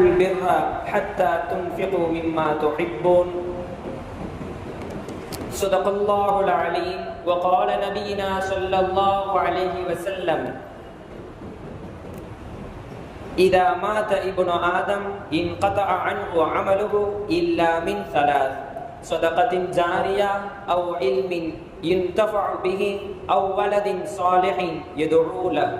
البر حتى تنفقوا مما تحبون. صدق الله العليم وقال نبينا صلى الله عليه وسلم إذا مات ابن آدم انقطع عنه عمله إلا من ثلاث صدقة جارية أو علم ينتفع به أو ولد صالح يدعو له.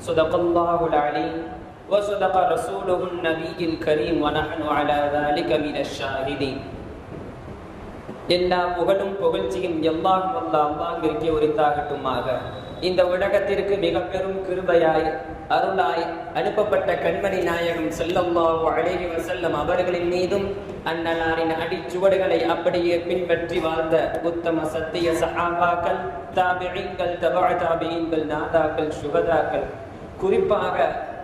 صدق الله العليم وصدق رسوله النبي الكريم ونحن على ذلك من الشاهدين எல்லா புகழும் புகழ்ச்சியும் எல்லாம் வல்ல அல்லாஹிற்கே உரித்தாகட்டுமாக இந்த உலகத்திற்கு மிக பெரும் கிருபையாய் அருளாய் அனுப்பப்பட்ட கண்மணி நாயகம் செல்லல்லாஹு அலைஹி வஸல்லம் அவர்களின் மீதும் அன்னலாரின் அடிச்சுவடுகளை அப்படியே பின்பற்றி வாழ்ந்த உத்தம சத்திய சஹாபாக்கள் தாபிஈன்கள் தபா தாபிஈன்கள் நாதாக்கள் சுகதாக்கள் குறிப்பாக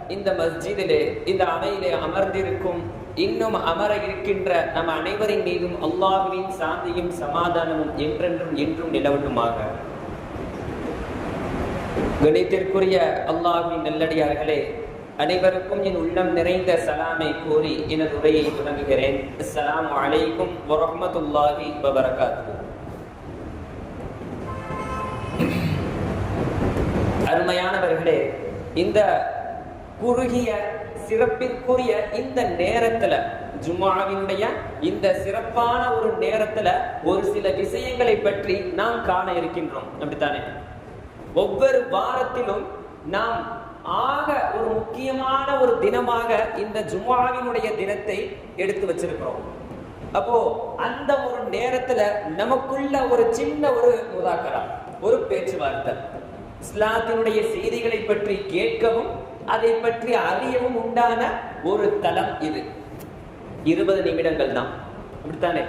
இந்த மஸ்ஜிதிலே இந்த அவையிலே அமர்ந்திருக்கும் இன்னும் அமர இருக்கின்ற நம் அனைவரின் மீதும் அல்லாஹுவின் சாந்தியும் சமாதானமும் என்றென்றும் என்றும் நிலவட்டுமாக. கணித்திற்குரிய அல்லாஹுவின் நல்லடியார்களே அனைவருக்கும் என் உள்ளம் நிறைந்த சலாமை கூறி எனது உரையை தொடங்குகிறேன். அஸ்லாம் அலைக்கும் வரமத்துல்லாஹி வபரகாத்து அருமையானவர்களே இந்த குறுகிய சிறப்பிற்குரிய இந்த நேரத்துல ஜுமாவினுடைய இந்த சிறப்பான ஒரு நேரத்துல ஒரு சில விஷயங்களை பற்றி நாம் காண இருக்கின்றோம். அப்படித்தானே? ஒவ்வொரு வாரத்திலும் நாம் ஆக ஒரு முக்கியமான ஒரு தினமாக இந்த ஜுமாவினுடைய தினத்தை எடுத்து வச்சிருக்கிறோம். அப்போ அந்த ஒரு நேரத்துல நமக்குள்ள ஒரு சின்ன ஒரு முதாக்கரா ஒரு பேச்சுவார்த்தை. இஸ்லாத்தினுடைய செய்திகளை பற்றி கேட்கவும் அதை பற்றி அறியவும் உண்டான ஒரு தலம் இது. இருபது நிமிடங்கள் தான். அப்படித்தானே?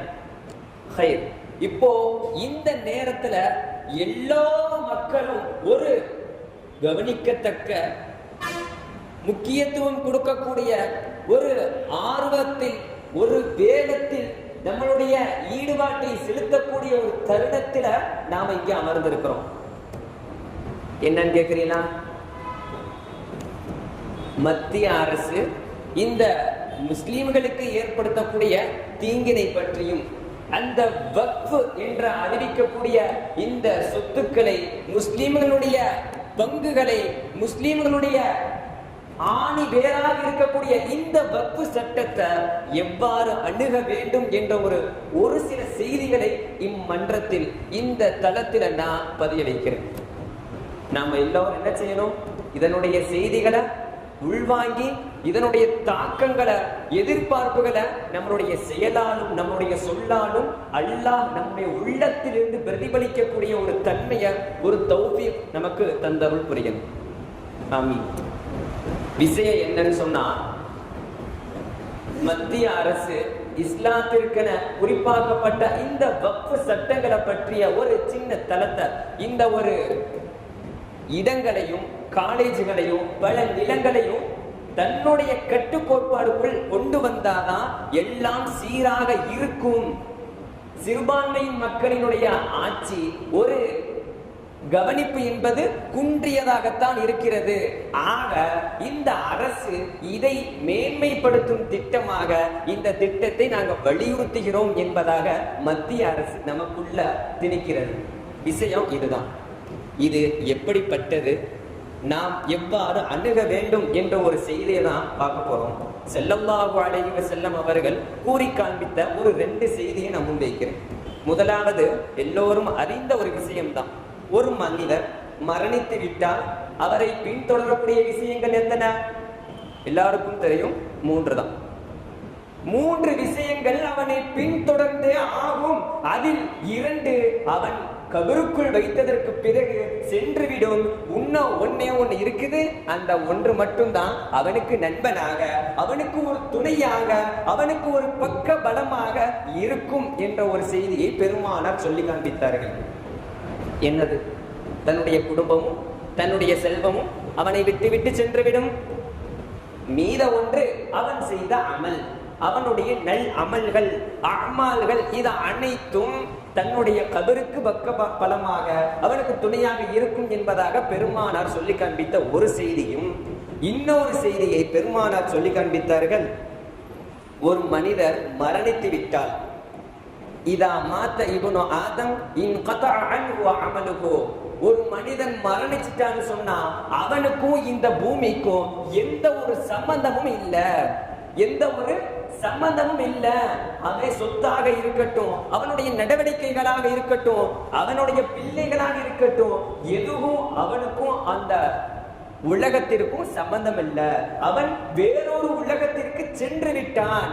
ஹைர். இப்போ இந்த நேரத்துல எல்லா மக்களும் ஒரு கவனிக்கத்தக்க முக்கியத்துவம் கொடுக்கக்கூடிய ஒரு ஆர்வத்தில் ஒரு வேகத்தில் நம்மளுடைய ஈடுபாட்டை செலுத்தக்கூடிய ஒரு தருணத்துல நாம இங்க அமர்ந்திருக்கிறோம். என்னன்னு கேக்குறீங்களா? மத்திய அரசு இந்த முஸ்லீம்களுக்கு ஏற்படுத்தக்கூடிய தீங்கினை பற்றியும் அந்த வக்ஃபு என்று அறிவிக்கக்கூடிய இந்த சொத்துக்களை முஸ்லீம்களுடைய பங்குகளை முஸ்லீம்களுடைய ஆணி வேறாக இருக்கக்கூடிய இந்த வக்ஃபு சட்டத்தை எவ்வாறு அணுக வேண்டும் என்ற ஒரு ஒரு சில செய்திகளை இம்மன்றத்தில் இந்த தளத்தில் நான் பதிய வைக்கிறேன் நாம எல்லோரும் என்ன செய்யணும்? இதனுடைய செய்திகளை உள்வாங்கி இதனுடைய தாக்கங்களை எதிர்பார்ப்புகளை நம்மளுடைய செயலாலும் நம்மளுடைய சொல்லாலும் அல்லாஹ் நம்முடைய உள்ளத்திலிருந்து பிரதிபலிக்கக்கூடிய ஒரு தன்மையை ஒரு தௌபி நமக்கு தந்தருள் புரியணும் ஆமி விஷயம் என்னன்னு சொன்னா மத்திய அரசு இஸ்லாத்திற்கென குறிப்பாக்கப்பட்ட இந்த வக்ஃபு சட்டங்களை பற்றிய ஒரு சின்ன தளத்தை இந்த ஒரு இடங்களையும் காலேஜுகளையும் பல நிலங்களையும் தன்னுடைய கட்டுக்கோட்பாடுக்குள் கொண்டு வந்தாதான் எல்லாம் சீராக இருக்கும். சிறுபான்மையின் மக்களினுடைய ஆட்சி ஒரு கவனிப்பு என்பது குன்றியதாகத்தான் இருக்கிறது. ஆக இந்த அரசு இதை மேன்மைப்படுத்தும் திட்டமாக இந்த திட்டத்தை நாங்கள் வலியுறுத்துகிறோம் என்பதாக மத்திய அரசு நமக்குள்ள திணிக்கிறது. விஷயம் இதுதான். இது எப்படிப்பட்டது? நாம் எவ்வாறு அணுக வேண்டும் என்ற ஒரு செய்தியை தான் பார்க்க போறோம். செல்லல்லாஹு அலைஹி செல்லம் அவர்கள் கூறி காண்பித்த ஒரு ரெண்டு செய்தியை நான் முன்வைக்கிறேன் முதலாவது எல்லோரும் அறிந்த ஒரு விஷயம்தான். ஒரு மனிதர் மரணித்து விட்டால் அவரை பின்தொடரக்கூடிய விஷயங்கள் எத்தனை? எல்லாருக்கும் தெரியும் மூன்று தான் மூன்று விஷயங்கள் அவனை பின்தொடர்ந்தே ஆகும். அதில் இரண்டு அவன் கபருக்குள் வைத்ததற்கு பிறகு சென்றுவிடும். இன்னும் ஒன்னே ஒன்று இருக்குது. அந்த ஒன்று மட்டும்தான் அவனுக்கு நண்பனாக அவனுக்கு ஒரு துணையாக அவனுக்கு ஒரு பக்க பலமாக இருக்கும் என்ற ஒரு செய்தியை பெருமானார் சொல்லி காண்பித்தார்கள். என்னது? தன்னுடைய குடும்பமும் தன்னுடைய செல்வமும் அவனை விட்டு விட்டு சென்றுவிடும். மீத ஒன்று அவன் செய்த அமல் அவனுடைய நல் அமல்கள் அமால்கள் இது அனைத்தும் தன்னுடைய கபருக்கு பக்க பலமாக அவனுக்கு துணையாக இருக்கும் என்பதாக பெருமானார் சொல்லி காண்பித்த ஒரு செய்தியும் இன்னொரு செய்தியை பெருமானார் சொல்லி காண்பித்தார்கள். ஒரு மனிதர் மரணித்து விட்டால் இதா மாத்த இவனு ஆதம் இன் கதா அன்பு அமலுகோ ஒரு மனிதன் மரணிச்சிட்டான்னு சொன்னா அவனுக்கும் இந்த பூமிக்கும் எந்த ஒரு சம்பந்தமும் இல்லை. எந்த ஒரு சம்பந்தமும் இல்ல. அவன் சொத்தாக இருக்கட்டும் அவனுடைய நடவடிக்கைகளாக இருக்கட்டும் அவனுடைய பிள்ளைகளாக இருக்கட்டும் எதுவும் அவனுக்கும் அந்த உலகத்திற்கும் சம்பந்தம் இல்ல. அவன் வேறொரு உலகத்திற்கு சென்று விட்டான்.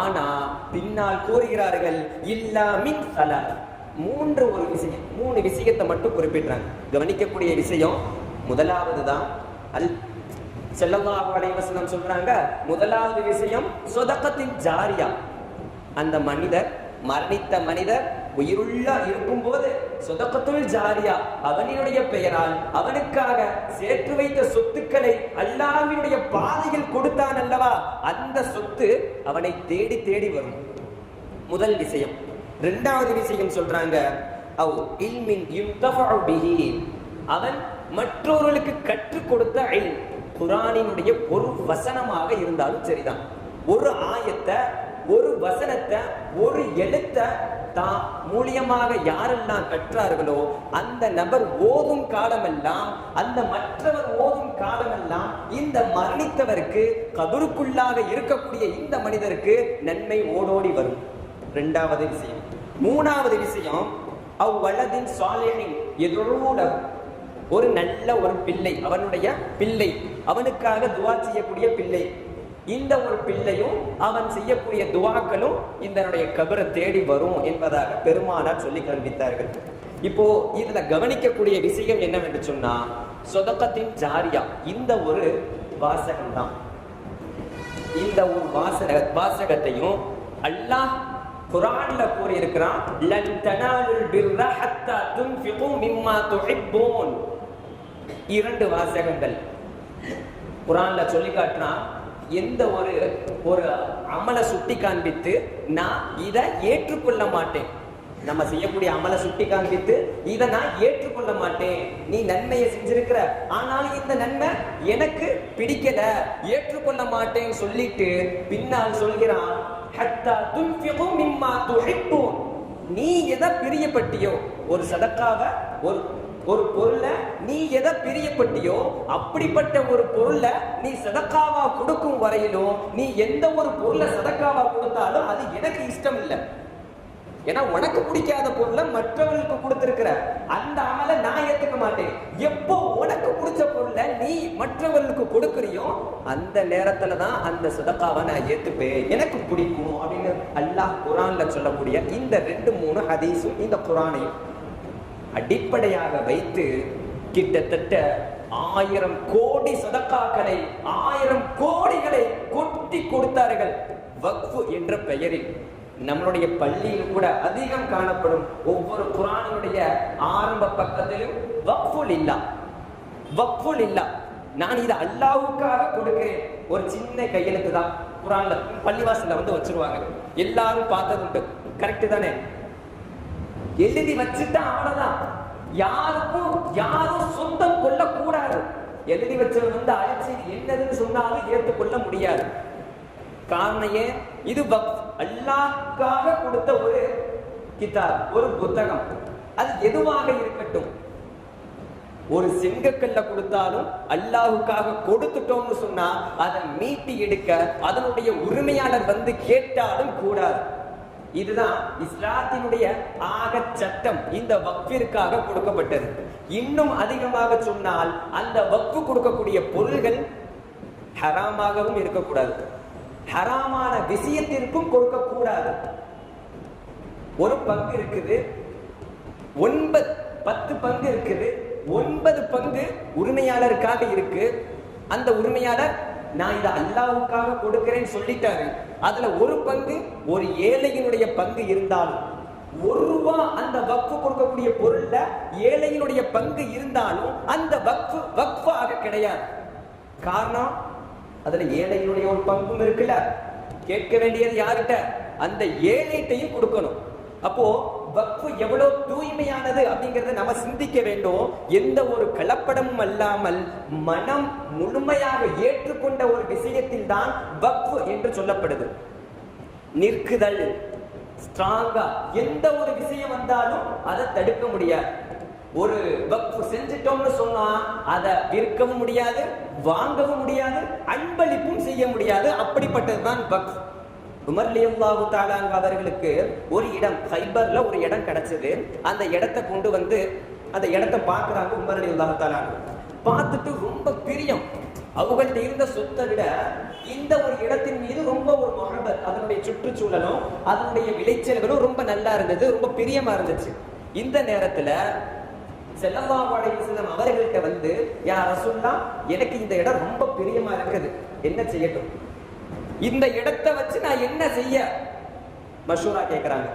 ஆனா பின்னால் கூறுகிறார்கள் இல்லாமின் சல. மூன்று ஒரு விஷயம் மூணு விஷயத்தை மட்டும் குறிப்பிடுறாங்க. கவனிக்கக்கூடிய விஷயம் முதலாவது தான் அல் செல்லல்லாஹு அலைஹி வஸல்லம் சொல்றாங்க முதலாவது விஷயம் சொதக்கத்தின் ஜாரியா. அந்த மனிதர் மரணித்த மனிதர் உயிருள்ள இருக்கும்போது சொதக்கத்துள் ஜாரியா அவனினுடைய பெயரால் அவனுக்காக சேர்த்து வைத்த சொத்துக்களை அல்லாவினுடைய பாதையில் கொடுத்தான் அல்லவா? அந்த சொத்து அவனை தேடி தேடி வரும். முதல் விஷயம். இரண்டாவது விஷயம் சொல்றாங்க அவ் இல்மின் யுன்தஃபஉ பிஹி. அவன் மற்றொருளுக்கு கற்றுக் கொடுத்த குரானினுடைய ஒரு வசனமாக இருந்தாலும் சரிதான். ஒரு ஆயத்தை ஒரு வசனத்தை ஒரு எழுத்தை தான் மூலியமாக யாரெல்லாம் கற்றார்களோ அந்த நபர் ஓதும் காலமெல்லாம் அந்த மற்றவர் ஓதும் காலமெல்லாம் இந்த மரணித்தவருக்கு கபருக்குள்ளாக இருக்கக்கூடிய இந்த மனிதருக்கு நன்மை ஓடோடி வரும். ரெண்டாவது விஷயம். மூணாவது விஷயம் அவ்வளதின் சாலிஹின் எதிரோட ஒரு நல்ல ஒரு பிள்ளை அவனுடைய பிள்ளை அவனுக்காக துவா செய்யக்கூடிய பிள்ளை. இந்த ஒரு பிள்ளையும் அவன் செய்யக்கூடிய துவாக்களும் இதனுடைய கபரை தேடி வரும் என்பதாக பெருமானார் சொல்லி காண்பித்தார்கள். இப்போ இதுல கவனிக்கக்கூடிய விஷயம் என்னவென்று சொன்னா சொதக்கத்தின் ஜாரியா இந்த ஒரு வாசகம் தான் இந்த ஒரு வாசக வாசகத்தையும் அல்லாஹ் குரான்ல கூறியிருக்கிறான் இரண்டு வாசகங்கள். குரான்ல சொல்லி காட்டுறான் எந்த ஒரு ஒரு அமலை சுட்டி காண்பித்து நான் இதை ஏற்றுக்கொள்ள மாட்டேன். நம்ம செய்யக்கூடிய அமலை சுட்டி காண்பித்து இதை நான் ஏற்றுக்கொள்ள மாட்டேன். நீ நன்மையை செஞ்சிருக்கிற. ஆனாலும் இந்த நன்மை எனக்கு பிடிக்கல. ஏற்றுக்கொள்ள மாட்டேன்னு சொல்லிட்டு பின்னால் சொல்கிறான் ஹத்தா நீ எதை பிரியப்பட்டியோ ஒரு சதக்காவை ஒரு ஒரு பொருளை நீ எதை பிரியப்பட்டியோ அப்படிப்பட்ட ஒரு பொருளை நீ சதக்காவா கொடுக்கும் வரையிலும் நீ எந்த ஒரு பொருளை சதக்காவா கொடுத்தாலும் அது எனக்கு இஷ்டம் இல்லை ஏன்னா உனக்கு பிடிக்காத பொருளை மற்றவர்களுக்கு கொடுத்திருக்கிற அந்த அமலை நான் ஏத்துக்க மாட்டேன். எப்போ உனக்கு பிடிச்ச பொருளை நீ மற்றவர்களுக்கு கொடுக்குறியோ அந்த நேரத்துல தான் அந்த சதக்காவை நான் ஏத்துப்பேன். எனக்கு பிடிக்கும் அப்படின்னு அல்லாஹ் குரான்ல சொல்லக்கூடிய இந்த ரெண்டு மூணு ஹதீஸும் இந்த குரானையும். அடிப்படையாக வைத்து கிட்டத்தட்ட ஆயிரம் கோடி சதக்காக்களை ஆயிரம் கோடிகளை கொட்டி கொடுத்தார்கள். வக்ஃபு என்ற பெயரில். நம்மளுடைய பள்ளியில் கூட அதிகம் காணப்படும் ஒவ்வொரு குரானுடைய ஆரம்ப பக்கத்திலும் வக்ஃபுல் இல்லா. வக்ஃபுல் இல்லா. நான் இதை அல்லாவுக்காக கொடுக்கிறேன். ஒரு சின்ன கையெழுத்து தான். குரான்ல பள்ளிவாசல்ல வந்து வச்சிருவாங்க. எல்லாரும் பார்த்தது உண்டு தானே? எழுதி வச்சுட்டா அவ்வளவுதான். யாருக்கும் யாரும் சொந்தம் கொள்ள கூடாது எழுதி வச்சவன் வந்து அழைச்சி என்னதுன்னு சொன்னாலும் ஏற்றுக்கொள்ள முடியாது. காரணம் ஏன்? இது அல்லாக்காக கொடுத்த ஒரு கிதாப் ஒரு புத்தகம். அது எதுவாக இருக்கட்டும். ஒரு செங்கக்கல்ல கொடுத்தாலும் அல்லாஹுக்காக கொடுத்துட்டோம்னு சொன்னா அதை மீட்டி எடுக்க அதனுடைய உரிமையாளர் வந்து கேட்டாலும் கூடாது. இதுதான் இஸ்லாத்தினுடைய ஆக சட்டம் இந்த வக்பிற்காக கொடுக்கப்பட்டது. இன்னும் அதிகமாக சொன்னால் அந்த வக்பு கொடுக்கக்கூடிய பொருள்கள் ஹராமாகவும் இருக்கக்கூடாது. ஹராமான விஷயத்திற்கும் கொடுக்கக்கூடாது. ஒரு பங்கு இருக்குது ஒன்பது பத்து பங்கு இருக்குது ஒன்பது பங்கு உரிமையாளருக்காக இருக்கு. அந்த உரிமையாளர் நான் இதை அல்லாவுக்காக கொடுக்கிறேன்னு சொல்லிட்டாரு. அதுல ஒரு பங்கு ஒரு ஏழையினுடைய பங்கு இருந்தாலும் ஒரு ரூபா அந்த வக்ஃபு கொடுக்கக்கூடிய பொருள்ல ஏழையினுடைய பங்கு இருந்தாலும் அந்த வக்ஃபு வக்ஃபாக கிடையாது. காரணம் அதுல ஏழையினுடைய ஒரு பங்கும் இருக்குல்ல. கேட்க வேண்டியது யார்கிட்ட? அந்த ஏழைட்டையும் கொடுக்கணும். அப்போ வக்ஃபு எவ்வளோ தூய்மையானது அப்படிங்கிறத நம்ம சிந்திக்க வேண்டும் எந்த ஒரு கலப்படமும் அல்லாமல் மனம் முழுமையாக ஏற்றுக்கொண்ட ஒரு விஷயத்தில் தான் வக்ஃபு என்று சொல்லப்படுது. நிற்குதல் ஸ்ட்ராங்கா எந்த ஒரு விஷயம் வந்தாலும் அதை தடுக்க முடியாது. ஒரு வக்ஃபு செஞ்சிட்டோம்னு சொன்னா அதை விற்கவும் முடியாது வாங்கவும் முடியாது அன்பளிப்பும் செய்ய முடியாது. அப்படிப்பட்டதுதான் வக்ஃப். உமர்லியல்லாஹு தாலாங்க அவர்களுக்கு ஒரு இடம் ஹைபர்ல ஒரு இடம் கிடைச்சது. அந்த இடத்தை கொண்டு வந்து அந்த இடத்தை பார்க்குறாங்க உமர் லியல்லாஹு தாலாங்க பார்த்துட்டு ரொம்ப பிரியம். அவங்கள்ட்ட இருந்த சொத்தை விட இந்த ஒரு இடத்தின் மீது ரொம்ப ஒரு மொஹபத் அதனுடைய சுற்றுச்சூழலும் அதனுடைய விளைச்சல்களும் ரொம்ப நல்லா இருந்தது ரொம்ப பிரியமா இருந்துச்சு. இந்த நேரத்துல செல்லல்லாஹு அலைஹி அவர்கள்ட்ட வந்து யார் ரசூல்லா எனக்கு இந்த இடம் ரொம்ப பிரியமா இருக்குது. என்ன செய்யட்டும்? இந்த இடத்தை வச்சு நான் என்ன செய்ய? மஷூரா கேட்குறாங்க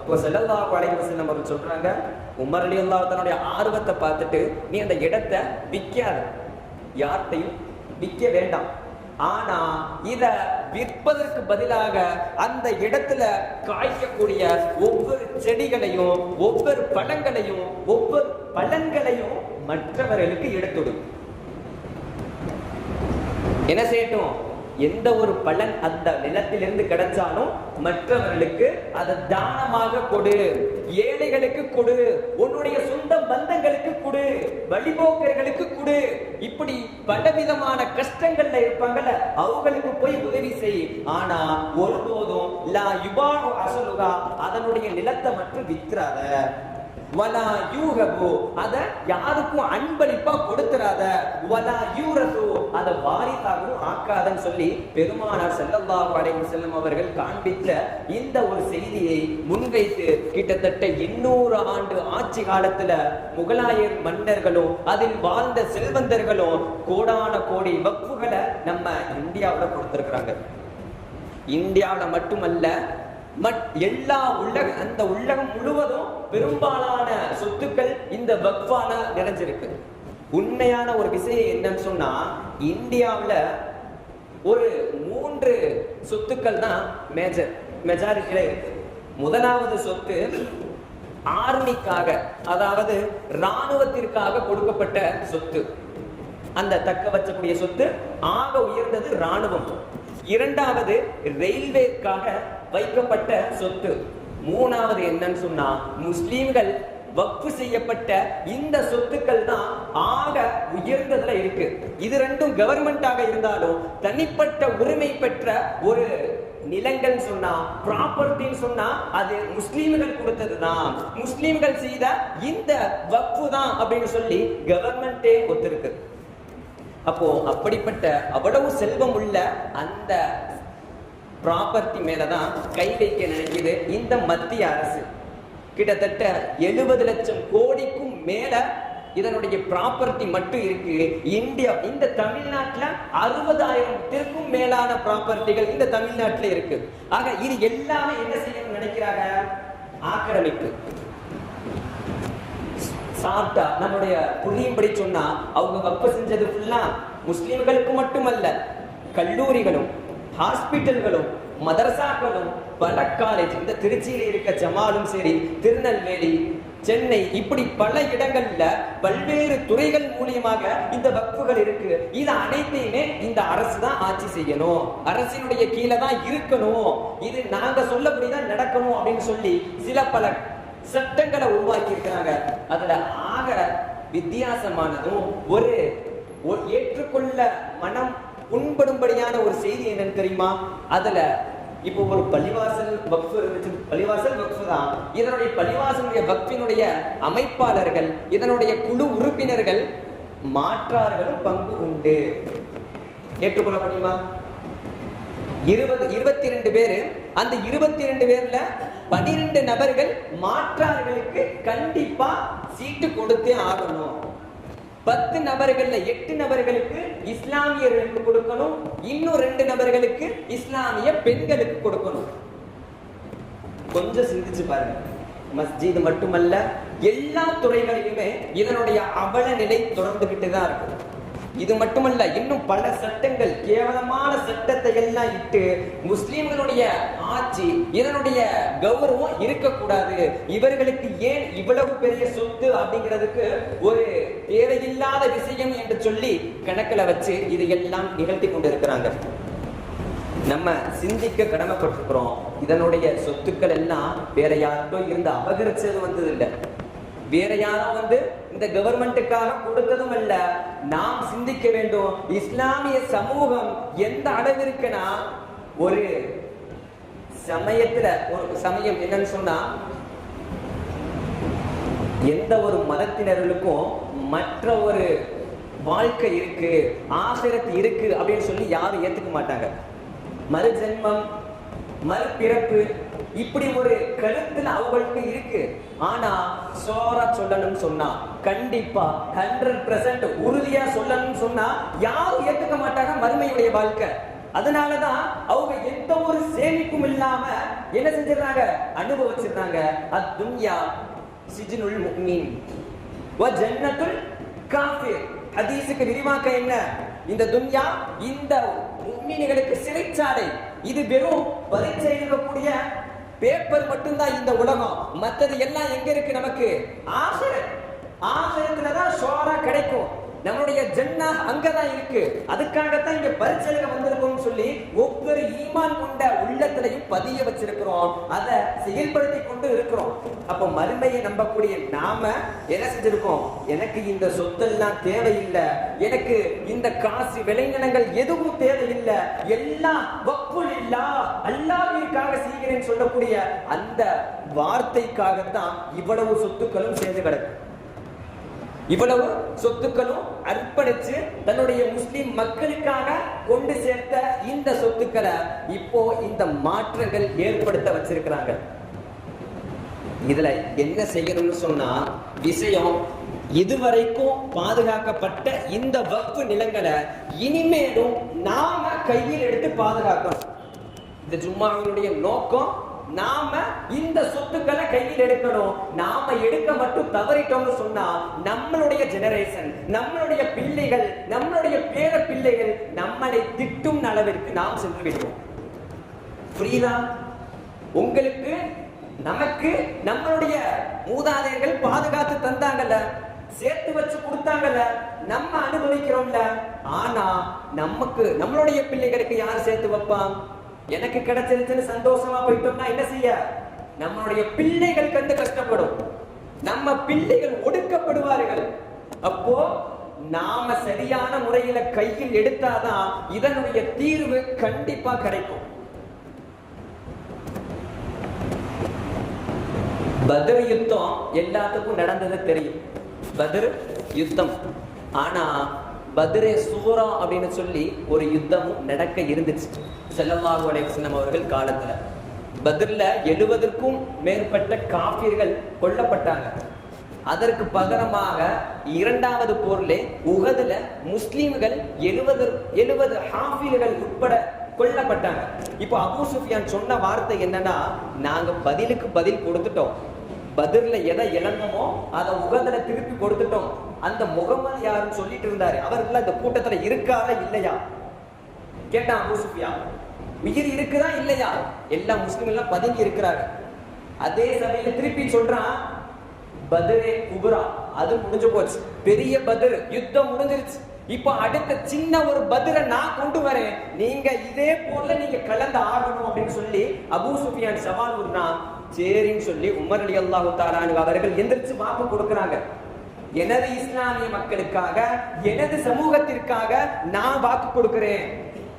அப்போ செல்லல்லா அலைஹி செல்லம் அவர்கள் சொல்றாங்க உமர் ரலியல்லாஹு தன்னுடைய ஆர்வத்தை பார்த்துட்டு நீ அந்த இடத்தை விற்காத யார்கிட்டையும் விற்க வேண்டாம். ஆனா இத விற்பதற்கு பதிலாக அந்த இடத்துல காய்க்கக்கூடிய ஒவ்வொரு செடிகளையும் ஒவ்வொரு பழங்களையும் ஒவ்வொரு பழங்களையும் மற்றவர்களுக்கு எடுத்துடும் என்ன செய்யட்டும்? எந்த ஒரு பலன் அந்த நிலத்திலிருந்து கிடைச்சாலும் மற்றவர்களுக்கு அதை தானமாக கொடு. ஏழைகளுக்கு கொடு. உன்னுடைய சொந்த பந்தங்களுக்கு கொடு. வழிபோக்கர்களுக்கு கொடு. இப்படி பலவிதமான கஷ்டங்கள்ல இருப்பாங்கல்ல அவங்களுக்கு போய் உதவி செய். ஆனா ஒருபோதும் லா யுபானு அசலுகா அதனுடைய நிலத்தை மட்டும் விற்கிறாத வலா யூரபு அத யாருக்கும் அன்பளிப்பா கொடுத்துறாத. வலா யூரது அத வாரிசாகவும் ஆக்காதன்னு சொல்லி பெருமானார் செல்லல்லா அலைஹி வஸல்லம் அவர்கள் காண்பித்த இந்த ஒரு செய்தியை முன்வைத்து கிட்டத்தட்ட 800 ஆண்டு ஆட்சி காலத்துல முகலாயர் மன்னர்களும் அதில் வாழ்ந்த செல்வந்தர்களும் கோடான கோடி வப்புகளை நம்ம இந்தியாவில் கொடுத்துருக்குறாங்க. இந்தியாவில் மட்டுமல்ல மட் எல்லா உலக அந்த உலகம் முழுவதும் பெரும்பாலான சொத்துக்கள் இந்த வக்ஃபால நிறைஞ்சிருக்கு. உண்மையான ஒரு விஷயம் என்னன்னு சொன்னா இந்தியாவில் ஒரு மூன்று சொத்துக்கள் தான் மேஜர் மெஜாரிட்டியில இருக்கு. முதலாவது சொத்து ஆர்மிக்காக அதாவது ராணுவத்திற்காக கொடுக்கப்பட்ட சொத்து. அந்த தக்க வச்சக்கூடிய சொத்து ஆக உயர்ந்தது ராணுவம் இரண்டாவது ரயில்வேக்காக வைக்கப்பட்ட சொத்து. மூணாவது என்னன்னு சொன்னா முஸ்லீம்கள் வக்ஃபு செய்யப்பட்ட இந்த சொத்துக்கள் தான் ஆக உயர்ந்ததுல இருக்கு. இது ரெண்டும் கவர்மெண்டாக இருந்தாலும் தனிப்பட்ட உரிமை பெற்ற ஒரு நிலங்கள் சொன்னா ப்ராப்பர்ட்டின்னு சொன்னா அது முஸ்லீம்கள் கொடுத்தது தான் முஸ்லீம்கள் செய்த இந்த வக்ஃபு தான் அப்படின்னு சொல்லி கவர்மெண்டே ஒத்துருக்கு. அப்போ அப்படிப்பட்ட அவ்வளவு செல்வம் உள்ள அந்த ப்ராப்பர்ட்டி மேலதான் கை வைக்க நினைக்குது இந்த மத்திய அரசு. கிட்டத்தட்ட எழுபது லட்சம் கோடிக்கும் மேல இதனுடைய ப்ராப்பர்ட்டி மட்டும் இருக்கு. இந்தியா இந்த தமிழ்நாட்டுல அறுபதாயிரத்திற்கும் மேலான ப்ராப்பர்ட்டிகள் இந்த தமிழ்நாட்டில் இருக்கு. ஆக இது எல்லாமே என்ன செய்யணும்னு நினைக்கிறாங்க? ஆக்கிரமிப்பு. சாப்பிட்டா நம்மளுடைய புரியும்படி சொன்னா அவங்க வப்ப செஞ்சது ஃபுல்லா முஸ்லிம்களுக்கு மட்டுமல்ல கல்லூரிகளும் ஹாஸ்பிட்டல்களும் மதரசாக்களும் பல காலேஜ் இந்த திருச்சியில் இருக்க ஜமாலும் சரி திருநெல்வேலி சென்னை இப்படி பல இடங்கள்ல பல்வேறு துறைகள் மூலியமாக இந்த வகுப்புகள் இருக்கு. இது அனைத்தையுமே இந்த அரசு தான் ஆட்சி செய்யணும். அரசினுடைய கீழே தான் இருக்கணும். இது நாங்க சொல்லபடிதான் நடக்கணும் அப்படின்னு சொல்லி சில பல சட்டங்களை உருவாக்கி இருக்கிறாங்க அதுல ஆக வித்தியாசமானதும் ஒரு ஒரு ஏற்றுக்கொள்ள மனம் புண்படும்படியான ஒரு செய்தி என்னன்னு தெரியுமா? அதுல இப்போ ஒரு பள்ளிவாசல் வக்ஃபு இருந்துச்சு. பள்ளிவாசல் வக்ஃபு தான். இதனுடைய பள்ளிவாசலுடைய வக்ஃபினுடைய அமைப்பாளர்கள் இதனுடைய குழு உறுப்பினர்கள் மாற்றார்களும் பங்கு உண்டு. ஏற்றுக்கொள்ள முடியுமா இருபது இருபத்தி ரெண்டு பேரு. அந்த இருபத்தி ரெண்டு பேர்ல பனிரெண்டு நபர்கள் மாற்றார்களுக்கு கண்டிப்பா சீட்டு கொடுத்தே ஆகணும். பத்து நபர்கள்ல எட்டு நபர்களுக்கு இஸ்லாமியர்களுக்கு கொடுக்கணும். இன்னும் ரெண்டு நபர்களுக்கு இஸ்லாமிய பெண்களுக்கு கொடுக்கணும். கொஞ்சம் சிந்திச்சு பாருங்க. மஸ்ஜித் மட்டுமல்ல எல்லா துறைகளிலுமே இதனுடைய அவல நிலை தொடர்ந்துகிட்டு தான் இருக்கும். இது மட்டுமல்ல இன்னும் பல சட்டங்கள் கேவலமான சட்டத்தை எல்லாம் இட்டு முஸ்லிம்களுடைய ஆட்சி இதனுடைய கௌரவம் இருக்கக்கூடாது. இவர்களுக்கு ஏன் இவ்வளவு பெரிய சொத்து அப்படிங்கிறதுக்கு ஒரு தேவையில்லாத விஷயம் என்று சொல்லி கணக்குல வச்சு இதையெல்லாம் நிகழ்த்தி கொண்டிருக்கிறாங்க. நம்ம சிந்திக்க கடமைப்பட்டிருக்கிறோம். இதனுடைய சொத்துக்கள் எல்லாம் வேற யாருக்கோ இருந்து அபகரிச்சது வந்தது இல்லை வேற யாரும் வந்து இந்த கவர்மெண்ட்டுக்காக கொடுத்ததும் அல்ல நாம் சிந்திக்க வேண்டும். இஸ்லாமிய சமூகம் எந்த அளவிற்குனா ஒரு சமயத்துல ஒரு சமயம் என்னன்னு சொன்னா எந்த ஒரு மதத்தினர்களுக்கும் மற்ற ஒரு வாழ்க்கை இருக்கு ஆசிரத்து இருக்கு அப்படின்னு சொல்லி யாரும் ஏத்துக்க மாட்டாங்க. மறுஜென்மம் மறுபிறப்பு இப்படி ஒரு கருத்துல அவங்களுக்கு இருக்கு. ஆனா சோரா சொல்லணும்னு சொன்னா கண்டிப்பா ஹண்ட்ரட் பெர்சன்ட் உறுதியா சொல்லணும்னு சொன்னா யாரும் ஏத்துக்க மாட்டாங்க மறுமையுடைய வாழ்க்கை. அதனாலதான் அவங்க எந்த ஒரு சேமிப்பும் இல்லாம என்ன செஞ்சிடறாங்க? அனுபவிச்சிருந்தாங்க அத்துன்யா சிஜினுல் முக்மீன். வ ஜன்னத்துல் காஃபிர். ஹதீஸுக்கு விரிவாக்க என்ன? இந்த துன்யா இந்த முக்மீன்களுக்கு சிறைச்சாலை. இது வெறும் பரீட்சை எழுதக்கூடிய பேப்பர் மட்டும்தான் இந்த உலகம். மற்றது எல்லாம் எங்க இருக்கு நமக்கு? ஆசிரியர் ஆசிரத்துல தான் ஷோரா கிடைக்கும். நம்மளுடைய ஜன்னா அங்கதான் இருக்கு. அதுக்காகத்தான் இங்க பரிச்சலுக வந்திருக்கோம் சொல்லி ஒவ்வொரு ஈமான் கொண்ட உள்ளத்திலையும் பதிய வச்சிருக்கிறோம். அதை செயல்படுத்தி கொண்டு இருக்கிறோம். அப்ப மறுமையை நம்பக்கூடிய நாம என்ன செஞ்சிருக்கோம்? எனக்கு இந்த சொத்தெல்லாம் தேவையில்லை. எனக்கு இந்த காசு விளைநிலங்கள் எதுவும் தேவையில்லை. எல்லாம் வப்புல் இல்லா. அல்லாவிற்காக செய்கிறேன் சொல்லக்கூடிய அந்த வார்த்தைக்காகத்தான் இவ்வளவு சொத்துக்களும் சேர்ந்து கிடக்கும் இவ்வளவு சொத்துக்களும் அர்ப்பணிச்சு தன்னுடைய முஸ்லிம் மக்களுக்காக கொண்டு சேர்த்த இந்த சொத்துக்களை இப்போ இந்த மாற்றங்கள் ஏற்படுத்த வச்சிருக்கிறாங்க. இதுல என்ன செய்யணும்னு சொன்னா விஷயம் இதுவரைக்கும் பாதுகாக்கப்பட்ட இந்த வக்ஃபு நிலங்களை இனிமேலும் நாம கையில் எடுத்து பாதுகாக்கணும். இந்த ஜும்மாவினுடைய நோக்கம் நாம இந்த சொத்துக்களை கையில் எடுக்கணும். நாம எடுக்க மட்டும் தவறிட்டோம்னு சொன்னா நம்மளுடைய ஜெனரேஷன் நம்மளுடைய பிள்ளைகள் நம்மளுடைய பேர பிள்ளைகள் நம்மளை திட்டும் அளவிற்கு நாம் சென்று விடுவோம். புரியுதா? உங்களுக்கு நமக்கு நம்மளுடைய மூதாதையர்கள் பாதுகாத்து தந்தாங்கல்ல சேர்த்து வச்சு கொடுத்தாங்கல்ல நம்ம அனுபவிக்கிறோம்ல. ஆனா நமக்கு நம்மளுடைய பிள்ளைகளுக்கு யார் சேர்த்து வைப்பான்? எனக்கு கிடைச்சிருச்சுன்னு சந்தோஷமா போயிட்டோம்னா என்ன செய்ய? நம்மளுடைய பிள்ளைகள் கண்டு கஷ்டப்படும். நம்ம பிள்ளைகள் ஒடுக்கப்படுவார்கள். அப்போ நாம சரியான முறையில கையில் எடுத்தாதான் இதனுடைய தீர்வு கண்டிப்பா கிடைக்கும். பத்ர் யுத்தம் எல்லாத்துக்கும் நடந்தது தெரியும். பத்ர் யுத்தம். ஆனா பத்ரே சூரா அப்படின்னு சொல்லி ஒரு யுத்தமும் நடக்க இருந்துச்சு. செல்லல்லாஹு சின்னம் அவர்கள் காலத்துல. பதிரில் எழுபதற்கும் மேற்பட்ட காபிர்கள் கொல்லப்பட்டாங்க. அதற்கு பகரமாக இரண்டாவது பொருளே உகதுல முஸ்லீம்கள் எழுபது எழுபது ஹாஃபில்கள் உட்பட கொல்லப்பட்டாங்க. இப்போ அபு சுஃபியான் சொன்ன வார்த்தை என்னன்னா நாங்க பதிலுக்கு பதில் கொடுத்துட்டோம். பதிர்ல எதை இழந்தோமோ அதை உகதுல திருப்பி கொடுத்துட்டோம். அந்த முகமது யாருன்னு சொல்லிட்டு இருந்தாரு. அவர்கள் அந்த கூட்டத்துல இருக்காரா இல்லையா? கேட்டான் அபு சுஃபியான். உயிர் இருக்குதா இல்லையா? எல்லா முஸ்லிம் எல்லாம் பதுங்கி இருக்கிறாங்க. அதே சமயத்துல திருப்பி சொல்றான் பத்ரே குபுரா. அது முடிஞ்சு போச்சு. பெரிய பத்ர் யுத்தம் முடிஞ்சிருச்சு. இப்போ அடுத்த சின்ன ஒரு பதிரை நான் கொண்டு வரேன். நீங்க இதே போல நீங்க கலந்து ஆகணும் அப்படின்னு சொல்லி அபு சுஃபியான் சவால் விடுறான் சரின்னு சொல்லி உமர் அலி அல்லாஹு தாலானு அவர்கள் எந்திரிச்சு வாக்கு கொடுக்குறாங்க. எனது இஸ்லாமிய மக்களுக்காக எனது சமூகத்திற்காக நான் வாக்கு கொடுக்கிறேன்.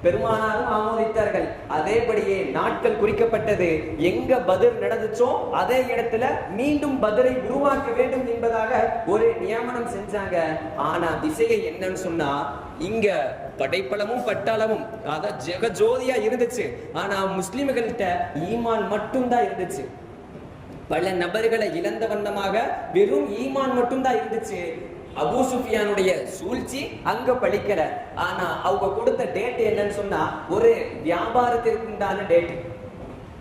பெருமானாரும் ஆமோதித்தார்கள். அதேபடியே நாட்கள் குறிக்கப்பட்டது. எங்க பதில் நடந்துச்சோ அதே இடத்துல மீண்டும் பதிலை உருவாக்க வேண்டும் என்பதாக ஒரு நியமனம் செஞ்சாங்க. ஆனா திசையை என்னன்னு சொன்னா இங்க படைப்பளமும் பட்டாளமும் அதான் ஜெகஜோதியா இருந்துச்சு. ஆனா முஸ்லிம்கள்கிட்ட ஈமான் மட்டும்தான் இருந்துச்சு. பல நபர்களை இழந்த வண்ணமாக வெறும் ஈமான் மட்டும்தான் இருந்துச்சு. அபு சுஃபியானுடைய சூழ்ச்சி அங்க பழிக்கல. ஆனா அவங்க கொடுத்த டேட் என்னன்னு சொன்னா ஒரு வியாபாரத்திற்கு உண்டான டேட்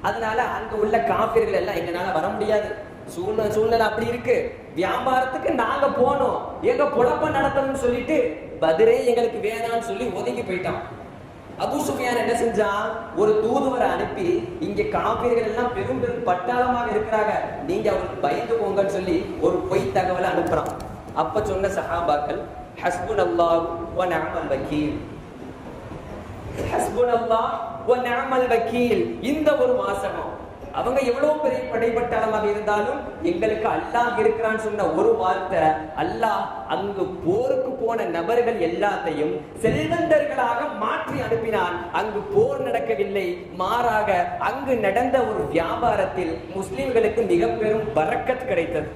அதனால அங்க உள்ள காப்பிர்கள் எல்லாம் எங்களால வர முடியாது. சூழ்நிலை சூழ்நிலை அப்படி இருக்கு. வியாபாரத்துக்கு நாங்க போனோம். எங்க பொழப்ப நடத்தணும்னு சொல்லிட்டு பதிரே எங்களுக்கு வேணாம்னு சொல்லி ஒதுங்கி போயிட்டான். அபு சுஃபியான் என்ன செஞ்சா ஒரு தூதுவரை அனுப்பி இங்க காப்பீர்கள் எல்லாம் பெரும் பெரும் பட்டாளமாக இருக்கிறாங்க. நீங்க அவங்களுக்கு பயந்து போங்கன்னு சொல்லி ஒரு பொய் தகவலை அனுப்புறான். அப்ப சொன்ன சஹாபாக்கள் ஹஸ்புன் அல்லாஹ் வ நிஅமல் வக்கீல். ஹஸ்புன் அல்லாஹ் வ வக்கீல். இந்த ஒரு வாசகம். அவங்க எவ்வளவு பெரிய படைப்பட்டாளமாக இருந்தாலும் எங்களுக்கு அல்லாஹ் இருக்கிறான்னு சொன்ன ஒரு வார்த்தை அல்லாஹ் அங்கு போருக்கு போன நபர்கள் எல்லாத்தையும் செல்வந்தர்களாக மாற்றி அனுப்பினான். அங்கு போர் நடக்கவில்லை. மாறாக அங்கு நடந்த ஒரு வியாபாரத்தில் முஸ்லிம்களுக்கு மிக பெரும் பரக்கத் கிடைத்தது.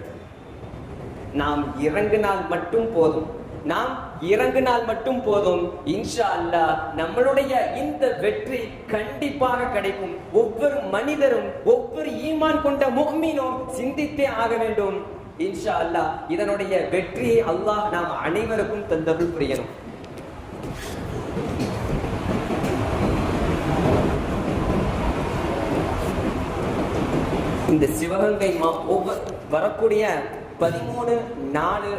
நாம் இறங்கினால் மட்டும் போதும். நாம் இறங்கினால் மட்டும் போதும். இன்ஷா அல்லாஹ் நம்மளுடைய இந்த வெற்றி கண்டிப்பாக கிடைக்கும். ஒவ்வொரு மனிதரும் ஒவ்வொரு ஈமான் கொண்ட முஃமினும் சிந்தித்தே ஆக வேண்டும். இன்ஷா அல்லாஹ் இதனுடைய வெற்றியை அல்லாஹ் நாம் அனைவருக்கும் தந்தருள் புரியணும். இந்த சிவகங்கை மா ஒவ்வொரு வரக்கூடிய பதிமூணு நாலு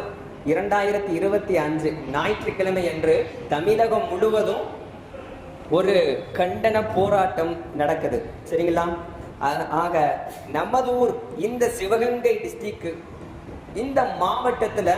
இரண்டாயிரத்தி இருபத்தி அஞ்சு ஞாயிற்றுக்கிழமை அன்று தமிழகம் முழுவதும் ஒரு கண்டன போராட்டம் நடக்குது. சரிங்களா? ஆ- ஆக நமது ஊர் இந்த சிவகங்கை டிஸ்ட்ரிக்ட் இந்த மாவட்டத்துல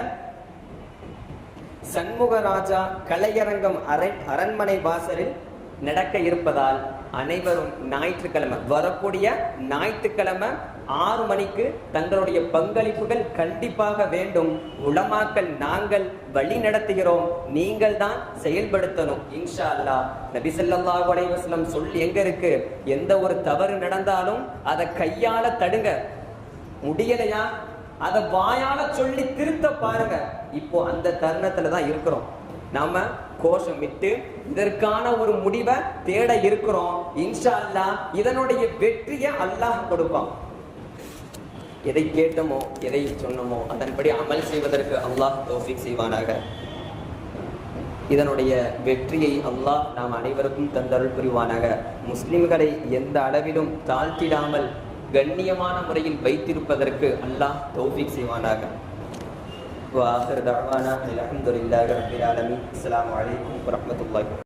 சண்முகராஜா கலையரங்கம் அரண் அரண்மனை வாசலில் நடக்க இருப்பதால் அனைவரும் ஞாயிற்றுக்கிழமை வரக்கூடிய ஞாயிற்றுக்கிழமை ஆறு மணிக்கு தங்களுடைய பங்களிப்புகள் கண்டிப்பாக வேண்டும். உளமாக்கல் நாங்கள் வழி நடத்துகிறோம். நீங்கள் தான் செயல்படுத்தணும். இன்ஷா அல்லாஹ் நபி சொல்லா அலைஹி சொல்லி எங்க இருக்கு? எந்த ஒரு தவறு நடந்தாலும் அதை கையால தடுங்க. முடியலையா? அதை வாயால சொல்லி திருத்த பாருங்க. இப்போ அந்த தருணத்துல தான் இருக்கிறோம். நாம கோஷம் விட்டு இதற்கான ஒரு முடிவை தேட இருக்கிறோம். இன்ஷா அல்லாஹ் இதனுடைய வெற்றியை அல்லாஹ் கொடுப்பான். எதை கேட்டோமோ எதை சொன்னோமோ அதன்படி அமல் செய்வதற்கு அல்லாஹ் தோஃபிக் செய்வானாக. இதனுடைய வெற்றியை அல்லாஹ் நாம் அனைவருக்கும் தந்தருள் புரிவானாக. முஸ்லிம்களை எந்த அளவிலும் தாழ்த்திடாமல் கண்ணியமான முறையில் வைத்திருப்பதற்கு அல்லாஹ் தோஃபிக் செய்வானாக. வாஹர் தவானா அலமதுல்லாஹ் அஸ்லாம் வலைக்கம் வரமத்துல்லாஹ்